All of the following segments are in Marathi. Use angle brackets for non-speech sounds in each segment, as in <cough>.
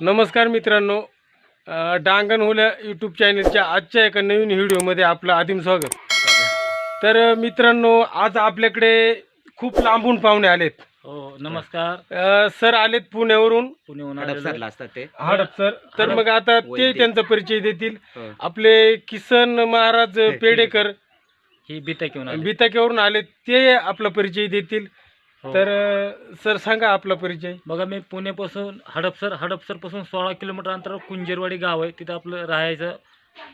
नमस्कार मित्रांनो डांगण हुल्या यूट्यूब चॅनलच्या आजच्या एका नवीन व्हिडिओमध्ये आपलं आदिम स्वागत तर मित्रांनो आज आपल्याकडे खूप लांबून पाहुणे आलेत हो नमस्कार सर आलेत पुण्यावरून पुण्याहून हडपसरला आलेलो. असतात ते हडप सर तर मग आता ते. त्यांचा परिचय देतील हो. आपले किसन महाराज पेडेकर ही बिता घेऊन आले. बिताक्यावरून आले ते आपला परिचय देतील. तर अ, सर सांगा आपला परिचय. बघा मी पुण्यापासून हडपसर हडपसरपासून सोळा किलोमीटर अंतरावर कुंजेरवाडी गाव आहे. तिथं आपलं राहायचं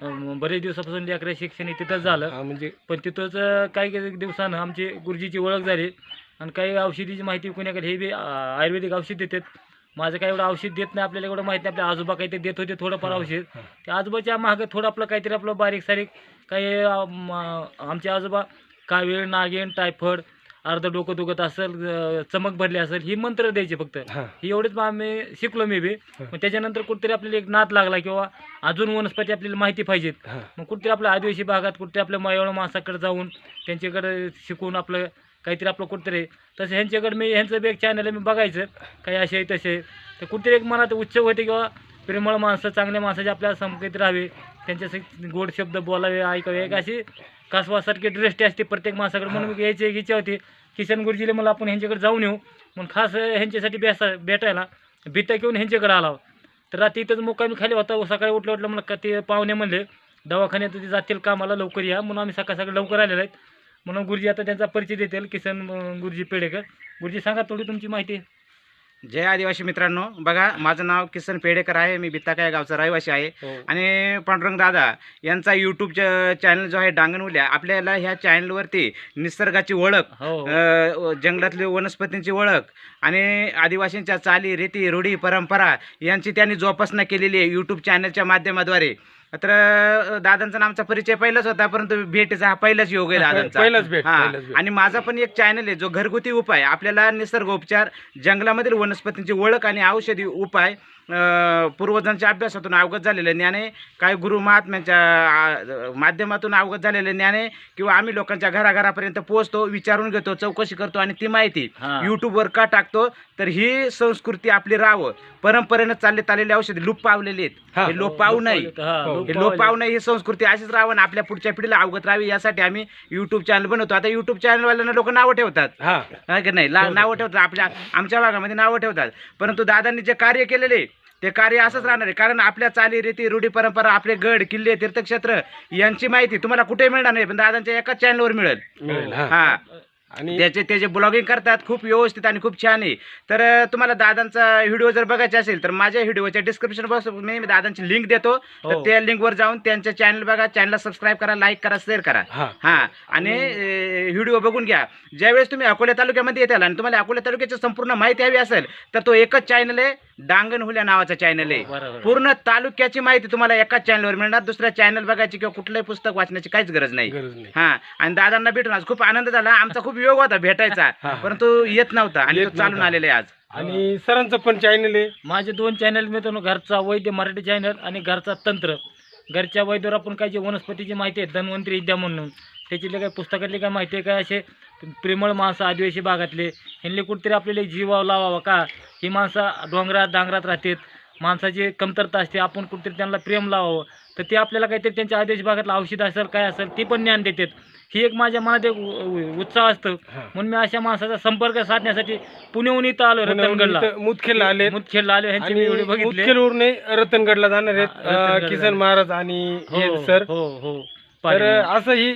अं, बरेच दिवसापासून लेकरा शिक्षण हे तिथंच झालं. हा, म्हणजे पण तिथंच अं, काही काही दिवसानं आमची गुरुजीची ओळख झाली. आणि काही औषधीची माहिती कुणाकडे हे बी अं, आयुर्वेदिक औषध देतात. माझं काही एवढं औषध देत नाही आपल्याला एवढं माहिती नाही. आपल्या आजोबा काही ते देत होते थोडंफार औषध. त्या आजोबाच्या मागं थोडं आपलं काहीतरी आपलं बारीक सारीक काही अं, म- आमचे आजोबा कावीळ नागिन टायफॉइड अर्ध डोकं दुखत असेल चमक भरली असेल ही मंत्र द्यायचे फक्त. हा. एवढीच आम्ही शिकलो मी बी. मग त्याच्यानंतर कुठेतरी आपल्याला एक नाद लागला किंवा अजून वनस्पती आपल्याला माहिती पाहिजेत. मग कुठेतरी आपल्या आदिवासी भागात कुठेतरी आपल्या मयाळ माणसाकडे जाऊन त्यांच्याकडे शिकून आपलं काहीतरी आपलं कुठेतरी तसं ह्यांच्याकडे मी ह्यांचं बी एक चॅनल मी बघायचं. काही असे आहे तसे तर कुठेतरी एक मनात उच्च होते किंवा प्रेमळ माणसं चांगल्या माणसाचे आपल्या संकेत राहावे त्यांच्यासाठी गोड शब्द बोलावे ऐकावे एक अशी कासवासारखी दृष्टी असते प्रत्येक माणसाकडे. म्हणून मी यायची एक इच्छा होती. किशन गुरुजीला मला आपण ह्यांच्याकडे जाऊन येऊ. म्हणून खास ह्यांच्यासाठी बेसा भेटायला भीता घेऊन ह्यांच्याकडे आला तर रात्री इथंच मुक्कामी खाली होता. सकाळी उठलं उठलं मला का ते पाहुणे म्हणले दवाखान्यात ते जातील कामाला लवकर या. म्हणून आम्ही सकाळ सकाळी लवकर आलेलो आहेत. म्हणून गुरुजी आता त्यांचा परिचय देतील. किसन गुरुजी पेडेकर. गुरुजी सांगा थोडी तुमची माहिती. जय आदिवासी मित्रांनो. बघा माझं नाव किसन पेडेकर आहे. मी बित्ताका या गावचा रहिवासी आहे. आणि पांडुरंग दादा यांचा यूट्यूब चॅनल जो आहे डांगणउल्या आपल्याला ह्या चॅनलवरती निसर्गाची ओळख हो अ, जंगलातली वनस्पतींची ओळख आणि आदिवासींच्या चाली रीती रूढी परंपरा यांची त्यांनी जोपासना केलेली आहे यूट्यूब चॅनलच्या माध्यमाद्वारे. तर दादांचा आमचा परिचय पहिलाच होता परंतु भेटीचा हा पहिलाच योग आहे दादांचा. पहिलाच भेट हा. पहिलाच भेट. आणि माझा पण एक चॅनल आहे जो घरगुती उपाय आपल्याला निसर्गोपचार जंगलामधील वनस्पतींची ओळख आणि औषधी उपाय पूर्वजांच्या अभ्यासातून अवगत झालेले ज्ञाने काही गुरु महात्म्यांच्या माध्यमातून अवगत झालेले ज्ञाने किंवा आम्ही लोकांच्या घराघरापर्यंत पोहोचतो विचारून घेतो चौकशी करतो आणि ती माहिती. यूट्यूबवर का टाकतो तर ही संस्कृती आपली राहावं. परंपरेनं चालले आलेली औषधी लोप पावलेली आहेत. हा. लोप पाहू नये हा. लोप. पाहू नये ही संस्कृती अशीच राहावं आणि आपल्या पुढच्या पिढीला अवगत राहावी यासाठी आम्ही युट्यूब चॅनल बनवतो. आता युट्यूब चॅनलवाल्यांना लोक नावं ठेवतात. नाही? नावं ठेवतात. आपल्या आमच्या भागामध्ये नावं ठेवतात. परंतु दादांनी जे कार्य केलेले ते कार्य असंच राहणार आहे. कारण आपल्या चाली रीती रूढी परंपरा आपले गड किल्ले तीर्थक्षेत्र यांची माहिती तुम्हाला कुठे मिळणार नाही पण दादांच्या एकाच चॅनलवर मिळेल. हा. हा. आणि त्याचे त्याचे ब्लॉगिंग करतात खूप व्यवस्थित आणि खूप छान आहे. तर तुम्हाला दादांचा व्हिडिओ जर बघायचा असेल तर माझ्या व्हिडिओच्या डिस्क्रिप्शन बॉक्स मी दादांची लिंक देतो. तर हो. त्या लिंकवर जाऊन त्यांच्या चॅनल बघा. चॅनलला सबस्क्राईब करा लाईक करा शेअर करा. हा. हा. आणि व्हिडिओ बघून घ्या. ज्यावेळेस तुम्ही अकोला तालुक्यामध्ये येताल आणि तुम्हाला अकोला तालुक्याची संपूर्ण माहिती हवी असेल तर तो एकच चॅनल आहे. डांगण हुल्या नावाचा चॅनल आहे. बरोबर. पूर्ण तालुक्याची माहिती तुम्हाला एकाच चॅनलवर मिळणार. दुसऱ्या चॅनल बघायची किंवा कुठलंही पुस्तक वाचण्याची काहीच गरज नाही. गरज नाही. हा. आणि दादांना भेटून आज खूप आनंद झाला. आमचा खूप योग होता भेटायचा. हा. परंतु येत नव्हता आणि येत तो चालून नव्हता. आलेला आहे आज. आणि सरांचं पण चॅनल आहे. माझे दोन चॅनल मित्रांनो घरचा वैद्य मराठी चॅनल आणि घरचा तंत्र. घरच्या वैद्यावर आपण काय जे वनस्पतीची माहिती आहे धन्वंतरी विद्या म्हणून त्याच्यातले काय पुस्तकातली काय माहिती आहे काय असे प्रेमळ माणसं आदिवासी भागातले. ह्यांनी कुठेतरी आपल्याला जीव लावावा का? ही माणसं डोंगरात डांगरात राहतात. माणसाची कमतरता असते. आपण कुठेतरी त्यांना प्रेम लावावं. तर ते आपल्याला काहीतरी त्यांच्या आदिवासी भागातलं औषध असेल काय असेल ते पण ज्ञान देतात. ही एक माझ्या मनात एक उत्साह असतं. म्हणून मी अशा माणसाचा संपर्क साधण्यासाठी पुण्याहून इथं आलो रतनगडला. मुदखेडला आले मुदखेडला आलो. ह्यांचे मी बघितले. रतनगडला जाणार आहेत. किसन. महाराज आणि हो सर. हो हो. तर. असं ही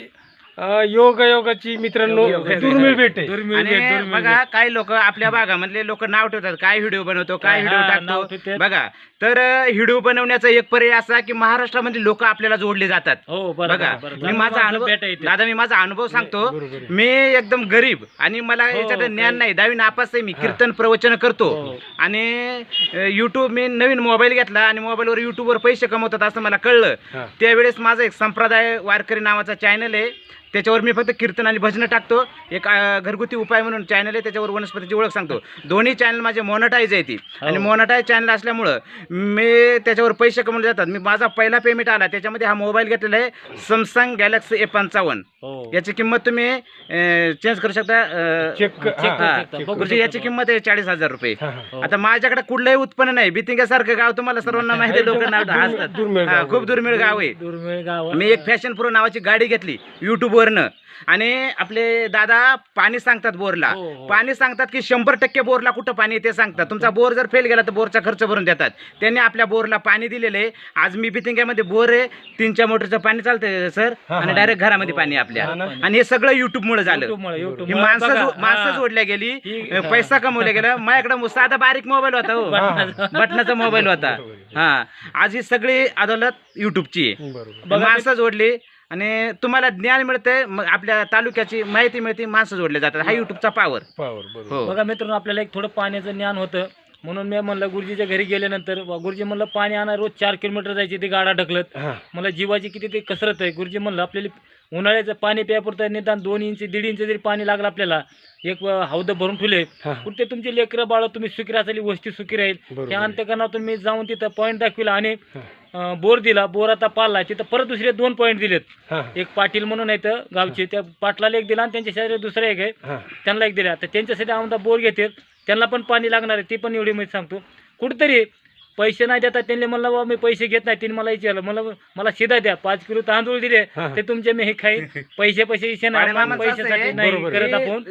योग योगाची मित्रांनो दुर्मिळ भेट आहे दुर्मिळ भेट, आणि दुर्मिळ बघा. काही लोक आपल्या भागामधले लोक नाव ठेवतात काय व्हिडिओ बनवतो काय हा, व्हिडिओ नाव टाकतो ठेवतात. बघा तर व्हिडिओ बनवण्याचा एक पर्याय असा की महाराष्ट्रामध्ये लोक आपल्याला जोडले जातात हो बरोबर बघा बरोबर. मी माझा अनुभव भेटा. दादा मी माझा अनुभव सांगतो बरोबर आहे. मी एकदम गरीब आणि मला हो, याच्यात ज्ञान नाही दहावी नापास आहे मी. कीर्तन प्रवचन करतो हो. आणि युट्यूब मी नवीन मोबाईल घेतला आणि मोबाईलवर युट्यूबवर पैसे कमवतात असं मला कळलं हा. त्यावेळेस माझा एक संप्रदाय वारकरी नावाचा चॅनल आहे त्याच्यावर मी फक्त कीर्तन आणि भजनं टाकतो. एक घरगुती उपाय म्हणून चॅनल आहे त्याच्यावर वनस्पतीची ओळख सांगतो. दोन्ही चॅनल माझे मोनटाईज आहे ती. आणि हो. मोनटाईज चॅनल असल्यामुळं मी त्याच्यावर पैसे कमवले जातात. मी माझा पहिला पेमेंट आला. त्याच्यामध्ये हा मोबाईल घेतलेला आहे सॅमसंग गॅलेक्सी ए पंचावन्न. हो. याची किंमत तुम्ही चेंज करू शकता शकता याची. किंमत आहे चाळीस हजार रुपये. आता माझ्याकडे कुठलंही उत्पन्न नाही. बितिंग्यासारखं गाव तुम्हाला सर्वांना माहिती लोक नाव खूप दुर्मिळ गाव आहे. मी एक फॅशन प्रो नावाची गाडी घेतली. युट्यूबवरनं आणि आपले दादा पाणी सांगतात बोरला. हो, हो. पाणी सांगतात की शंभर टक्के बोरला कुठं पाणी आहे ते सांगतात तुमचा बोर जर फेल गेला तर बोरचा खर्च भरून देतात. त्यांनी आपल्या बोरला पाणी दिलेलं. आहे आज मी बितिंग्यामध्ये बोर आहे. तीनच्या मोटरचं पाणी चालतंय सर. हा, आणि हा. डायरेक्ट घरामध्ये हो, पाणी आपल्या. हा ना. आणि हे सगळं युट्यूब मुळे झालं. ही माणसं जो- माणसं जोडल्या गेली. ही- अं, पैसा कमवल्या गेला माझ्याकडे साधा बारीक मोबाईल होता हो. बटनाचा. मोबाईल होता. हा. आज ही सगळी अदालत युट्यूबची आहे. बरोबर. बघा माणसं जोडली. आणि तुम्हाला ज्ञान मिळतंय मग आपल्या तालुक्याची माहिती मिळते माणसं जोडले जातात. हा युट्यूबचा पावर पावर बरोबर. हो. बघा मित्रांनो आपल्याला एक थोडं पाण्याचं ज्ञान होतं. म्हणून मी म्हणलं गुरुजीच्या घरी गेल्यानंतर वा, गुरुजी म्हणलं पाणी आणा रोज चार किलोमीटर जायची ती गाडा ढकलत. हा. मला जीवाची किती ते कसरत आहे. गुरुजी म्हणलं आपल्याला उन्हाळ्याचं पाणी प्यापुरतं निदान दोन इंच दीड इंच जरी पाणी लागलं आपल्याला एक अं, हौद भरून ठेवले. हा. कुठे तुमची लेकरं बाळ तुम्ही सुखी राहताली वस्ती सुखी राहील. बरोबर त्या आहे. अंतकरणातून मी जाऊन तिथं पॉईंट दाखविला आणि हा. अं, बोर दिला बोर आता पाळला तिथं परत दुसरे दोन पॉईंट दिलेत. हा. एक पाटील म्हणून आहेत गावचे त्या पाटलाला एक दिला आणि त्यांच्या शेजारी दुसरा एक आहे. हा. त्यांना एक दिला. तर त्यांच्यासाठी आमदा बोर घेते त्यांना पण पाणी लागणार आहे ते पण एवढी मी सांगतो. कुठंतरी पैसे नाही देतात त्यांनी म्हणलं बाबा मी पैसे घेत नाही. त्यांनी मला विचारलं मला मला शिदा द्या पाच किलो तांदूळ दिले हा. ते तुमचे मी हे खाईन पैसे पैसे इशे नाही आपण मामाचं असं पैशासाठी आहे, नाही बरोबर करत आपण.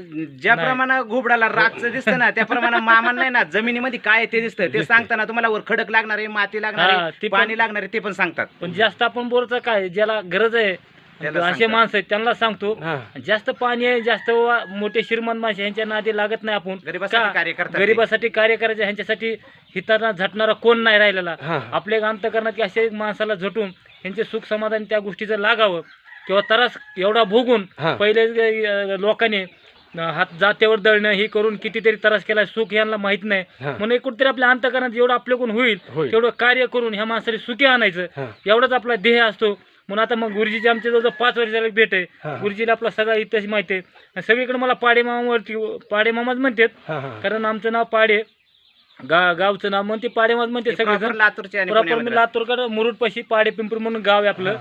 ज्याप्रमाणे घुबडाला रातचं दिसतं ना त्याप्रमाणे मामा नाही ना जमिनीमध्ये काय आहे ते दिसतं. ते सांगताना तुम्हाला वर खडक लागणार आहे माती लागणार हा, आहे ती पण- पाणी लागणार आहे ते पण सांगतात. पण जास्त आपण बोरचं काय ज्याला गरज आहे त्याला असे सांगतात. माणसं आहेत त्यांना सांगतो हा जास्त पाणी आहे जास्त वा- मोठे श्रीमंत माणसं यांच्या नादी लागत नाही आपण गरिबासाठी का? कार्य करतात ते. गरिबासाठी कार्य करायचं ह्यांच्यासाठी हिताना झटणारा कोण नाही राहिलेला हा आपले अंतकरणात की असे माणसाला झटून त्यांचे सुख समाधान त्या गोष्टीचं लागावं किंवा त्रास एवढा भोगून हा. पहिले अं, लोकांनी अं, हात जात्यावर दळणं हे करून कितीतरी त्रास केला सुख यांना माहीत नाही हा. म्हणून कुठेतरी आपल्या अंतकरणात जेवढं आपल्याकडून होईल होईल. तेवढं कार्य करून ह्या माणसाला सुखी आणायचं हा एवढाच आपला ध्येय असतो म्हणून आता मग गुरुजीची आमच्या जवळ पाच वर्षाला भेट आहे. गुरुजीला आपला सगळा इतिहास माहिती आहे. आणि सगळीकडे मला पाडेमामावरती पाडेमामाच म्हणतात. हा हा. कारण आमचं नाव पाडे गा गावचं नाव म्हणते पाडेमाच म्हणते सगळेजण. लातूरचे आणि प्रॉपर मी लातूरकडे मुरुडपाशी पाडे पिंपरी म्हणून गाव आहे आपलं.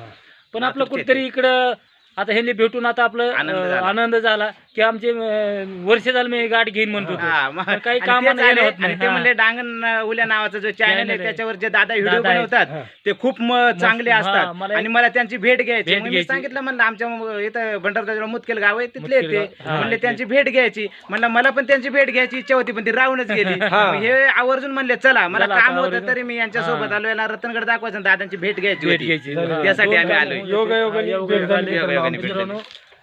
पण आपलं कुठेतरी इकडं आता ह्यांनी भेटून आता आपलं आनंद झाला. की आमचे अं, वर्ष झालं मी गाठ घेईन म्हणतो. हा, मग- काही आणि कामानं तेच येणं आले, होत नाही. आणि ते. म्हणले डांगण उल्या नावाचा जो चॅनल आहे आहे. त्याच्यावर जे दादा व्हिडिओ दादा आहेत. बनवतात हा. ते खूप म- चांगले हा, असतात मला आणि मला त्यांची भेट घ्यायची भेट मग मी घ्यायची. सांगितलं म्हणलं आमच्या म- इथं भंडारदरा मुतकेल गाव आहे तिथले मुदखेल ते गाव. हा, म्हणले इथले. त्यांची भेट घ्यायची म्हणलं मला पण त्यांची भेट घ्यायची इच्छा होती पण ती राहूनच गेली <laughs> हा. मग हे आवर्जून म्हणले चला मला चला, काम आता होतं आवर्जून. तरी मी यांच्या सोबत हा. आलो याला रतनगड दाखवायचं आणि दादांची भेट घ्यायची भेट होती घ्यायची. हा, त्यासाठी आम्ही आलोय. योगायोगाने भेट झाली. योगायोगाने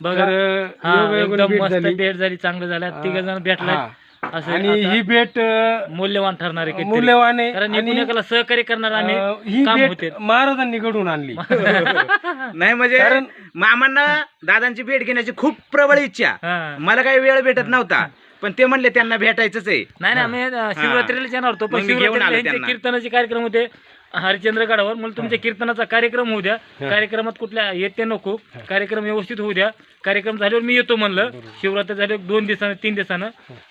भेट मित्रांनो, तर बघा हा योगायोगाने एकदम भेट मस्त झाली? भेट झाली चांगलं झालं. तिघ जण भेटला हा. असं आणि आता ही भेट अं, मूल्यवान ठरणार आहे काहीतरी. मूल्यवान आहे कारण आणि, एकूण एकाला सहकार्य करणार आम्ही अं, ही काम भेट होते महाराजांनी घडून आणली. <laughs> नाही म्हणजे कारण- मामांना दादांची भेट घेण्याची खूप प्रबळ इच्छा. हा. मला काही वेळ भेटत नव्हता. पण ते म्हणले त्यांना भेटायचंच आहे. नाही ना अं, शिवरात्रीला येणार होतो पण मग मी घेऊन शिवरात्रीला आलो यांचे त्यांना. कीर्तनाचे कार्यक्रम होते हरिश्चंद्रगडावर. मला तुमच्या कीर्तनाचा कार्यक्रम होऊ द्या. कार्यक्रमात कुठल्या येते नको. कार्यक्रम व्यवस्थित होऊ द्या. कार्यक्रम झाल्यावर मी येतो म्हणलं. शिवरात्री झाले दोन दिवसानं तीन दिवसानं.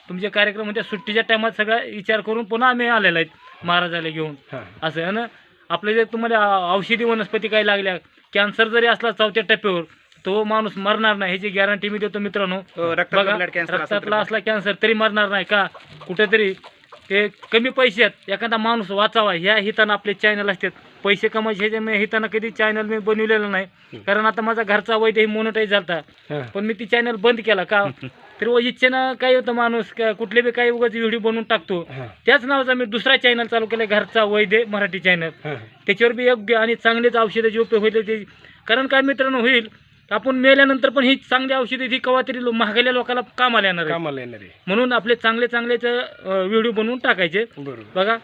तुमचे कार्यक्रम होते सुट्टीच्या टायमात सगळा विचार करून पुन्हा आम्ही आलेला आहेत महाराजाला घेऊन. असं आहे ना? आपले जे तुम्हाला औषधी वनस्पती काही लागल्या कॅन्सर जरी असला चौथ्या टप्प्यावर तो माणूस मरणार नाही ह्याची गॅरंटी मी देतो मित्रांनो. हो, रक्तातला बघा असेल रक्तातला तर- असला कॅन्सर तरी मरणार नाही का? कुठेतरी ते कमी पैशात एखादा माणूस वाचावा ह्या हितानं आपले चॅनल असतात. पैसे कमायचे ह्याच्या मी हितानं कधी चॅनल मी बनवलेलं नाही. कारण आता माझा घरचा वैद्य ही मोनोटाईज हा. पण मी ती चॅनल बंद केला का? <laughs> तर व इच्छेनं काय होतं माणूस का- कुठले बी काही उगाच व्हिडिओ बनवून टाकतो. हा. त्याच नावाचा मी दुसरा चॅनल चालू केला घरचा वैद्य मराठी चॅनल हा. त्याच्यावर बी योग्य आणि चांगलेच औषधाचे उपयोग होईल ते कारण काय मित्रांनो होईल? आपण मेल्यानंतर पण ही चांगली औषधे ती कवा तरी लो- महागल्या लोकांना कामाला येणार आहे. कामाला येणार आहे. म्हणून आपले चांगले चांगलेच व्हिडिओ बनवून टाकायचे. बरोबर. बघा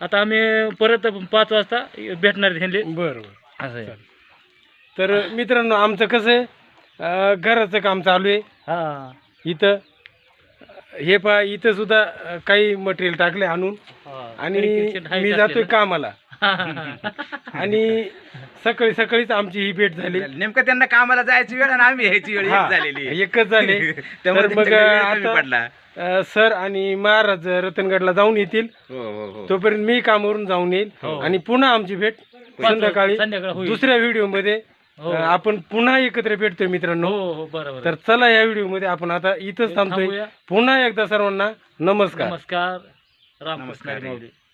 आता आम्ही परत पाच वाजता भेटणार ह्यांले. बरोबर. असं आहे. तर मित्रांनो आमचं कसं आहे? अं, घराचं काम चालू आहे. हा. इथं हे पहा इथं सुद्धा अं, काही मटेरियल टाकले आणून. आणि मी. जातोय कामाला. <laughs> आणि सकाळी सकाळीच आमची ही भेट झाली. नेमकं त्यांना कामाला जायची वेळ आणि आम्ही यायची वेळ हा, एक झालेली. एकच झाले. <laughs> त्यामुळे मग आता- पडला. सर आणि महाराज रतनगडला जाऊन येतील. हो हो हो. तोपर्यंत मी कामावरून जाऊन येईल. आणि पुन्हा आमची भेट संध्याकाळी दुसऱ्या व्हिडिओमध्ये आपण पुन्हा एकत्र भेटतोय मित्रांनो. हो हो बरोबर. तर चला या व्हिडिओमध्ये आपण आता इथंच थांबतोय. पुन्हा एकदा सर्वांना नमस्कार. नमस्कार. रामकृष्ण नमस्कार.